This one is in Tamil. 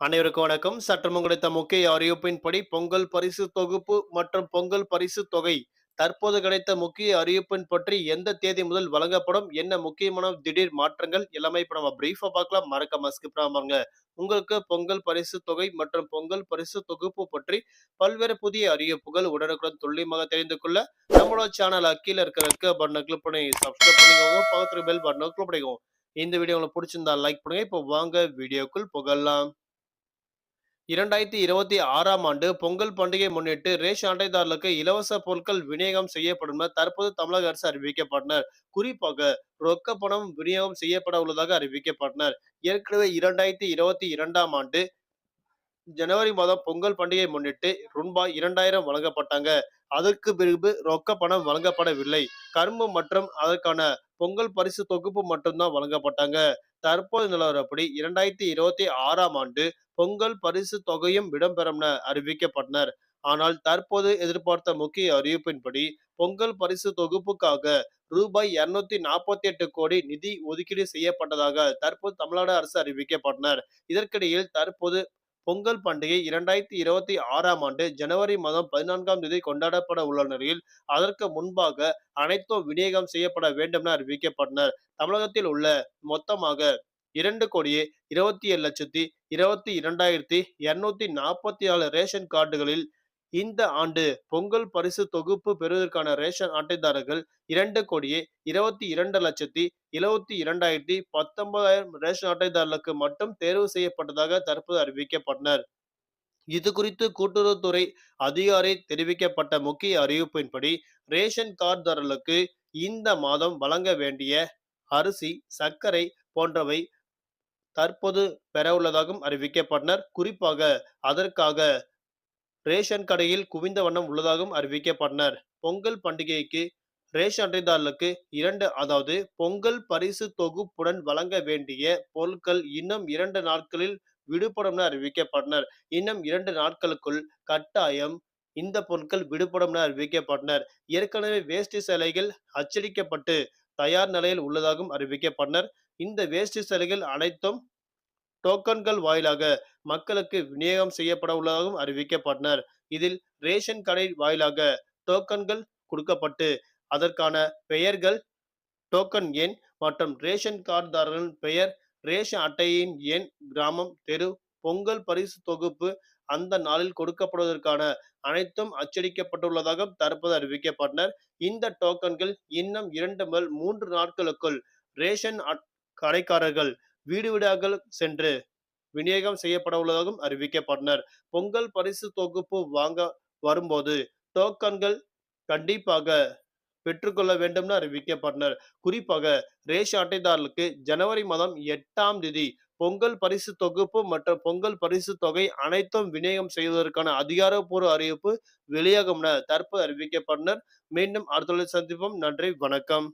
அனைவருக்கும் வணக்கம். சற்று கிடைத்த முக்கிய அறிவிப்பின்படி பொங்கல் பரிசு தொகுப்பு மற்றும் பொங்கல் பரிசு தொகை தற்போது கிடைத்த முக்கிய அறிவிப்பின் பற்றி எந்த தேதி முதல் வழங்கப்படும் என்ன முக்கியமான திடீர் மாற்றங்கள் எல்லாமே இப்ப நம்ம பிரீஃபா பார்க்கலாம். மறக்காம ஸ்கிப் பாருங்க. உங்களுக்கு பொங்கல் பரிசு தொகை மற்றும் பொங்கல் பரிசு தொகுப்பு பற்றி பல்வேறு புதிய அறிவிப்புகள் உடனுக்குடன் துல்லியமாக தெரிந்து கொள்ள நம்மளோட சேனல் கீழே இருக்கிற பட்டனை கிளிக் பண்ணி சப்ஸ்கிரைப் பண்ணிக்கோங்க. பக்கத்துல பெல் பட்டனை கிளிக் பண்ணிக்கோங்க. இந்த வீடியோ உங்களுக்கு பிடிச்சிருந்தா லைக் பண்ணுங்க. இப்போ வாங்க வீடியோக்குள் புகழலாம் இரண்டாயிரத்தி இருபத்தி ஆறாம் ஆண்டு பொங்கல் பண்டிகை முன்னிட்டு ரேஷன் அட்டைதாரர்களுக்கு இலவச பொருட்கள் விநியோகம் செய்யப்படும் என தற்போது தமிழக அரசு அறிவிக்கப்பட்டனர். குறிப்பாக ரொக்க பணம் விநியோகம் செய்யப்பட உள்ளதாக அறிவிக்கப்பட்டனர். ஏற்கனவே இரண்டாயிரத்தி இருபத்தி இரண்டாம் ஆண்டு ஜனவரி மாதம் பொங்கல் பண்டிகை முன்னிட்டு ரூபாய் இரண்டாயிரம் வழங்கப்பட்டாங்க. அதற்கு பிறகு ரொக்க பணம் வழங்கப்படவில்லை. கரும்பு மற்றும் அதற்கான பொங்கல் பரிசு தொகுப்பு மட்டும்தான் வழங்கப்பட்டாங்க. தற்போது நிலவரப்படி இரண்டாயிரத்தி இருபத்தி ஆறாம் ஆண்டு பொங்கல் பரிசு தொகையும் இடம்பெறும் என அறிவிக்கப்பட்டனர். ஆனால் தற்போது எதிர்பார்த்த முக்கிய அறிவிப்பின்படி பொங்கல் பரிசு தொகுப்புக்காக ரூபாய் இருநூத்தி நாற்பத்தி எட்டு கோடி நிதி ஒதுக்கீடு செய்யப்பட்டதாக தற்போது தமிழ்நாடு அரசு அறிவிக்கப்பட்டனர். இதற்கிடையில் தற்போது பொங்கல் பண்டிகை இரண்டாயிரத்தி இருபத்தி ஆறாம் ஆண்டு ஜனவரி மாதம் பதினான்காம் தேதி கொண்டாடப்பட உள்ள நிலையில் அதற்கு முன்பாக அனைத்தும் விநியோகம் செய்யப்பட வேண்டும் என அறிவிக்கப்பட்டனர். தமிழகத்தில் உள்ள மொத்தமாக இரண்டு கோடியே இருபத்தி ஏழு லட்சத்தி இருபத்தி இரண்டாயிரத்தி இருநூத்தி நாற்பத்தி நாலு ரேஷன் கார்டுகளில் இந்த ஆண்டு பொங்கல் பரிசு தொகுப்பு பெறுவதற்கான ரேஷன் அட்டைதாரர்கள் இரண்டு கோடியே இருபத்தி இரண்டு லட்சத்தி எழுபத்தி இரண்டாயிரத்தி பத்தொன்பதாயிரம் ரேஷன் அட்டைதாரர்களுக்கு மட்டும் தேர்வு செய்யப்பட்டதாக தற்போது அறிவிக்கப்பட்டனர். இது குறித்து கூட்டுறவுத்துறை அதிகாரி தெரிவிக்கப்பட்ட முக்கிய அறிவிப்பின்படி ரேஷன் கார்டுதாரர்களுக்கு இந்த மாதம் வழங்க வேண்டிய அரிசி சர்க்கரை போன்றவை தற்போது பெறவுள்ளதாகவும் அறிவிக்கப்பட்டனர். குறிப்பாக அதற்காக ரேஷன் கடையில் குவிந்த வண்ணம் உள்ளதாகவும் அறிவிக்கப்பட்டனர். பொங்கல் பண்டிகைக்கு ரேஷன் அட்டைதாரர்களுக்கு இரண்டு அதாவது பொங்கல் பரிசு தொகுப்புடன் வழங்க வேண்டிய பொருட்கள் இன்னும் இரண்டு நாட்களில் விடுபடும் என அறிவிக்கப்பட்டனர். இன்னும் இரண்டு நாட்களுக்குள் கட்டாயம் இந்த பொருட்கள் விடுபடும் என அறிவிக்கப்பட்டனர். ஏற்கனவே வேஷ்டி சேலைகள் அச்சடிக்கப்பட்டு தயார் நிலையில் உள்ளதாகவும் அறிவிக்கப்பட்டனர். இந்த வேஷ்டி சலுகைகள் அனைத்தும் டோக்கன்கள் வாயிலாக மக்களுக்கு விநியோகம் செய்யப்பட உள்ளதாகவும் அறிவிக்கப்பட்டனர். இதில் ரேஷன் கடை வாயிலாக டோக்கன்கள் கொடுக்கப்பட்டு அதற்கான பெயர்கள் டோக்கன் எண் மற்றும் ரேஷன் கார்டுதாரர்களின் பெயர் ரேஷன் அட்டையின் எண் கிராமம் தெரு பொங்கல் பரிசு தொகுப்பு அந்த நாளில் கொடுக்கப்படுவதற்கான அனைத்தும் அச்சடிக்கப்பட்டுள்ளதாக தற்போது அறிவிக்கப்பட்டனர். இந்த டோக்கன்கள் இன்னும் இரண்டு முதல் மூன்று நாட்களுக்குள் ரேஷன் கடைக்காரர்கள் வீடு வீடாக சென்று விநியோகம் செய்யப்பட உள்ளதாகவும் அறிவிக்கப்பட்டனர். பொங்கல் பரிசு தொகுப்பு வாங்க வரும்போது டோக்கன்கள் கண்டிப்பாக பெற்றுக்கொள்ள வேண்டும் அறிவிக்கப்பட்டனர். குறிப்பாக ரேஷ் அட்டைதாரர்களுக்கு ஜனவரி மாதம் எட்டாம் தேதி பொங்கல் பரிசு தொகுப்பு மற்றும் பொங்கல் பரிசு தொகை அனைத்தும் விநியோகம் செய்வதற்கான அதிகாரப்பூர்வ அறிவிப்பு வெளியாகும் என தற்போது அறிவிக்கப்பட்டனர். மீண்டும் அடுத்த சந்திப்போம். நன்றி. வணக்கம்.